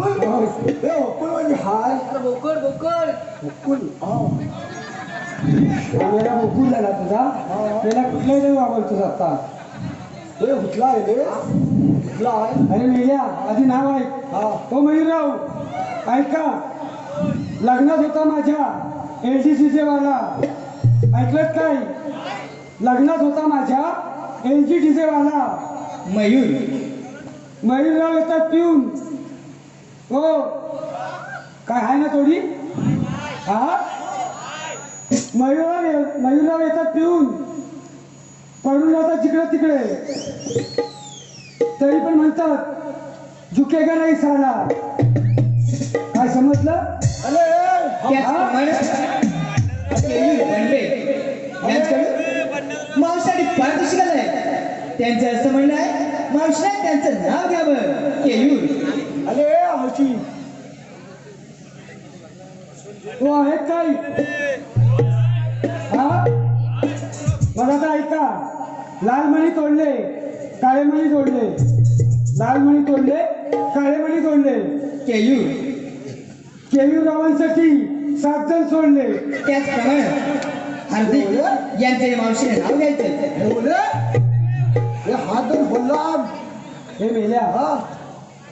म्हणजे हाय बोकड बोकड हुकुल हा आम्हाला गोकुळ झाला तुझा त्याला कुठलाही देव आवडतोस आता ए हुकला आहे रे आहे अरे मेल्या आधी नाव ऐक हा हो मयूरराव ऐका लग्नात होता माझ्या एल डी सी वाला ऐकलत काय लग्नात होता माझ्या एल जी डी वाला मयूर मयूरराव येतात पिऊन हो. काय आहे ना थोडी? हा? मयूरराव ये- मयूरराव येतात पिऊन. पडून जातात जिकडे तिकडे. तरी पण म्हणतात झुकेगा नाही साला? काय समजलं? मावशाने पारितोषिक आहे त्यांचं असं म्हणणं आहे मावशीने त्यांचं नाव घ्यावं केयूर अरे ए, हौशी तो आहे काय हा बघा आता ऐका लाल मणी तोडले काळे मणी तोडले लाल मणी तोडले काळे मणी तोडले केयूर केवीरावांसाठी सात जण सोडले त्याचप्रमाणे हार्दिक यांचे मावशीने नाव घ्यायचं बोले हे धरून बोलला हे मेल्या हा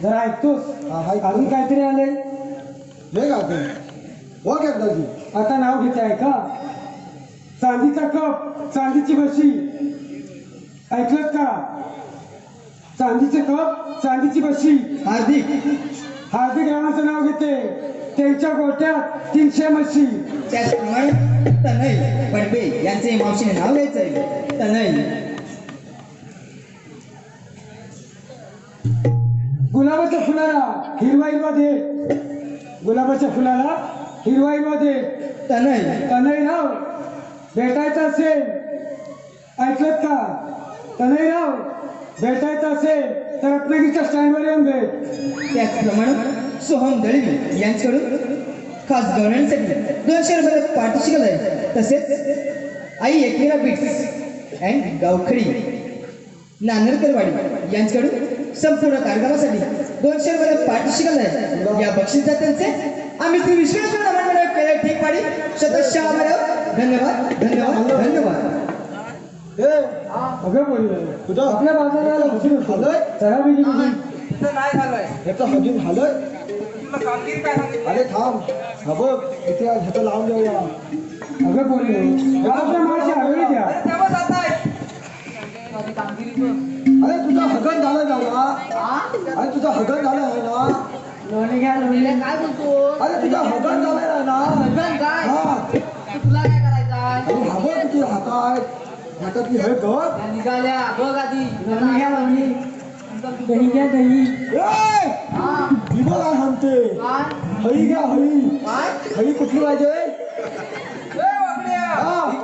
जरा ऐकतोस ऐकतो. अजून काहीतरी आले हे का ते हो एकदाची आता नाव घेते आहे का चांदीचा कप चांदीची बशी ऐकलत का? चांदीचे कप चांदीची बशी हार्दिक. हार्दिक रावांचं नाव घेते. त्यांच्या गोट्यात तीनशे म्हशी. त्याचप्रमाणे तनय बडबे यांचे मावशीने नाव घ्यायचंय. तनय. गुलाबाच्या फुलाला हिरवा हिरवा दे. गुलाबाच्या फुलाला हिरवा हिरवा दे तनय तनयराव भेटायचं असेल. ऐकलत का? तनयराव भेटायचं असेल तर रत्नागिरीच्या स्टँडवर येऊन भेट. त्याचप्रमाणे सोहम दळवी यांच्याकडून खास गव्हर्नमेंटसाठी दोनशे रुपये पारितोषिक आहे तसेच आई एकविरा बिट्स अँड गावखडी नानरकरवाडी यांच्याकडून संपूर्ण कार्यक्रमासाठी दोनशे रुपये पारितोषिक आहे या बक्षिसात त्यांचे आम्ही श्री विश्वेश्वर मंडळ केले ठीक पाडी शतशः आभार. धन्यवाद धन्यवाद धन्यवाद. ए अगं बोललो? आपल्या बाजाराला उशीर झालंय? चला नाही झालंय. झालंय? अरे थांब. हा बघ इथे ह्याचं लावून देऊया अगं बोललो. आपल्या माझी आरोळी द्या. अरे तुझं हगन झालं ना अरे तुझं हगन झालं आहे ना. लोणी घ्या लोणी काय बोलतो? अरे तुझं हगन झालं ना काय? हा. तुला काय करायचं? हातात हातातली हे या निघाल्या. बघ आधी. लोणी घ्या लोणी दही घ्या दही. ए! हा. ही बघ काय? सांगते हळी घ्या हळी. हळी कुठली पाहिजे. हा. ही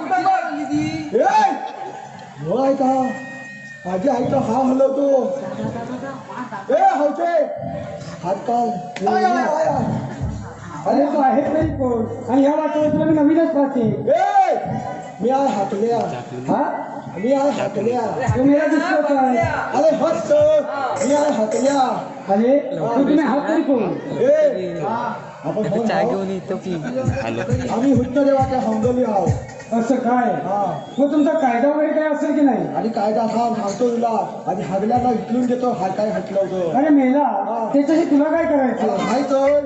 हो आहे का? माझी आई तर हा हलवतो. ए हवते हात काढ आय, आय, आय, आय. अरे तो आहे तरी कोण आणि ह्या वाटत तुला मी नवीनच पाहते ए मी आहे हातल्या हा मी आहे हातल्या तो मेरा दिसतो काय अरे हस्त मी आहे हातल्या अरे तो तुम्ही हात तरी कोण ए आपण कोण आहोत? आम्ही हुत्त देवाच्या हंगली आहोत असं काय? हा. मग तुमचा कायदा वगैरे काय असेल की नाही? आणि कायदा थांब सांगतो तुला आणि हगल्याला इकलून देतो हा काय हटलवतो अरे मेला त्याच्याशी तुला काय करायचं? हाय तर?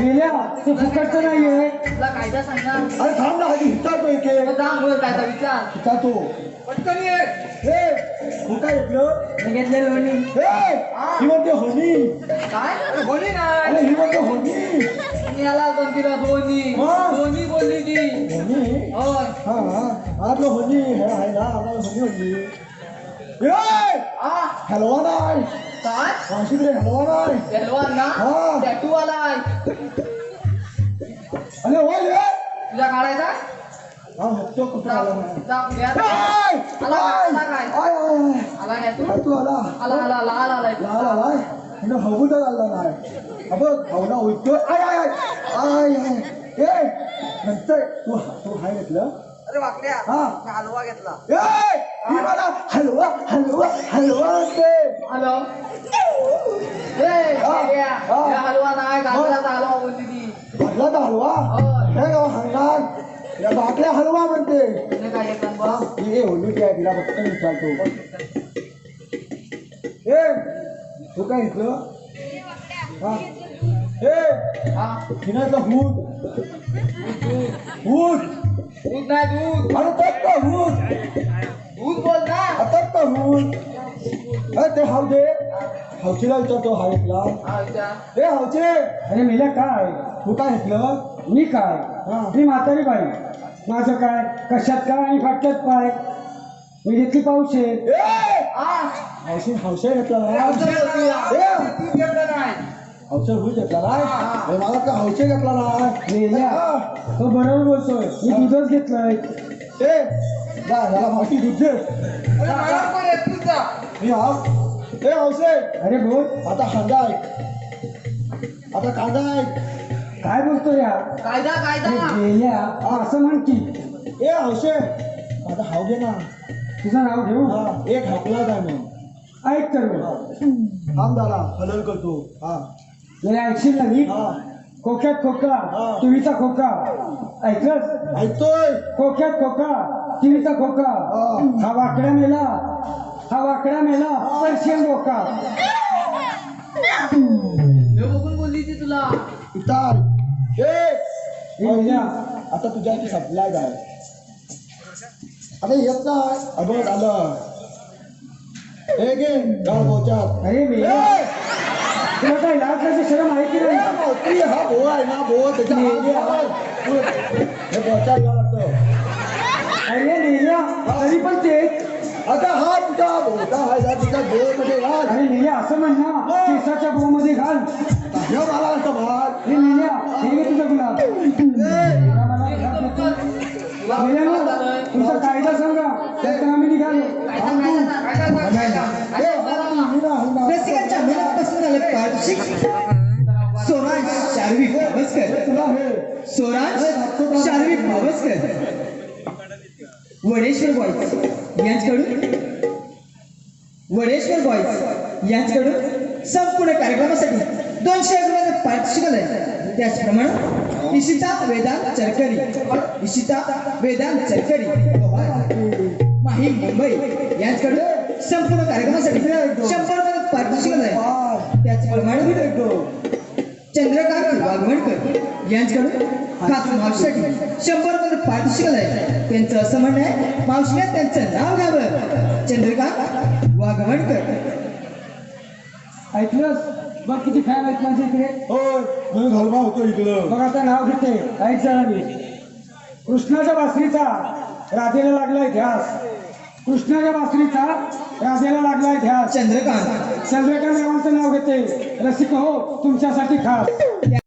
मेल्या ते फुकटचं नाहीये. तुला कायदा सांगणार अरे थांब ना आधी हिता तो एक मग जा बोल कायदा विचार. हिता तो पटकन ये. हे कुठं ऐकलं घेतले लोणी हे ही म्हणते काय? अरे बोली नाही. अरे ही म्हणते होनी मी आला दोन तिला दोन्ही. हा. दोन्ही बोलली ती होनी होय हा हा आपलं होनी हे आहे ना आपलं होनी होनी ए आ हलवा नाही काय वाशिक रे हलवा नाही पेलवान ना हा. टॅटू आलाय अरे हो रे तुझा काढायचा हा हप्तो कुठं जा आला नाही जा पुण्यात आय! आला आय! आला काय? आय, आय, आला काय तू आय. तू आला आला आला लाल आलाय लाल आलाय म्हणजे हवू तर आला नाही हा बघ हवला उठतो आय आय आय आय आय ए नंतर तू तू हाय घेतलं? अरे वाकड्या हा. मी हलवा घेतला. ए ही मला हलवा हलवा हलवा असते हॅलो. ए हा. या हा. या हलवा नाही गाजराचा हलवा बोलली ती. गाजराचा हलवा? होय. हे गाव सांगणार या बाटल्या हलवा म्हणते. तुझं काय बा होली आहे तिला फक्त विचारतो. ए तू काय इथलं हा ए हा. हिनाचं हूट दूध नाही दूध अरे दूध बोल ना. अरे ते हाव दे हावचीला विचारतो हा इथला? हा विचार ए हावचे अरे मेल्या काय? तू काय इथलं? मी काय? हा. मी म्हातारी बाई. माझं काय? कशात काय आणि फाटक्यात पाय मी घेतली पाऊस आहे. ए! हा हौशी हौशे घेतला या. ए! घेतलं नाही? हौशे हूट घेतला ना अरे मला का हौशे घेतला ना मेल्या हा. तो बरोबर बोलतोय. मी दुधच घेतलंय. ए जा जरा माहिती येत तुझा मी हाव ए अरे बोल. आता कांदा ऐक आता कांदा ऐक काय बोलतो या कायदा कायदा. गेल्या असं म्हण की. ए हौशे. आता हाव घे ना. तुझं नाव घेऊ हा एक हाकला जाय मग ऐक तर झाला हलल करतो. हा. गेल्या ऐकशील ना मी हा. खोक्यात खोका हा. टीव्हीचा खोका. ऐकलंस? ऐकतोय. खोक्यात खोका टीव्हीचा खोका. हा. हा वाकडा मेला. हा वाकडा मेला. पर्शियन बोका हे बघून बोलली ती तुला. हे. आता तुझ्या सप्लाय काय आता येत नाही. अगं आलं. ए गे गाळ बोचात अरे मेल्या तुला काय लाज लाज शरम आहे की नाही. ती हा भो आहे ना भो त्याच्या हे घ्यावं लागतं अरे तरी पण ते आता हा तुझा भोटा आहे ना तुझ्या भो मध्ये घाल अरे मेल्या असं म्हण ना केसाच्या गो मध्ये घाल. हे मला असं भात हे हे घे तुझं गुलाब मला नको. मनापासून आलं शार्वी भावस्कर. तुला शार्वी भावस्कर. वडेश्वर बॉईज यांच्याकडून. वडेश्वर बॉईज यांच्याकडून संपूर्ण कार्यक्रमासाठी दोनशे रुपयाचं पारितोषिक आहे त्याचप्रमाणे इशिता वेदांत चरकरी. इशिता वेदांत चरकरी. माही मुंबई यांच्याकडून संपूर्ण कार्यक्रमासाठी शंभर आहे. त्याचप्रमाणे चंद्रकांत वाघवणकर यांच्याकडून खास मावशीसाठी शंभर आहे. त्यांचं असं म्हणणं आहे त्यांचं नाव घ्यावं. चंद्रकांत वाघवणकर ऐकलंस? बघ किती फॅन आहेत माझ्या इकडे. होय मी घालवा होतो इकडं. बघ आता नाव घेते. ऐक जरा मी. कृष्णाच्या बासरीचा राधेला लागलाय ध्यास. कृष्णाच्या बासरीचा राधेला लागलाय ध्यास. चंद्रकांत. चंद्रकांत रावांचं नाव घेते. रसिक हो तुमच्यासाठी खास.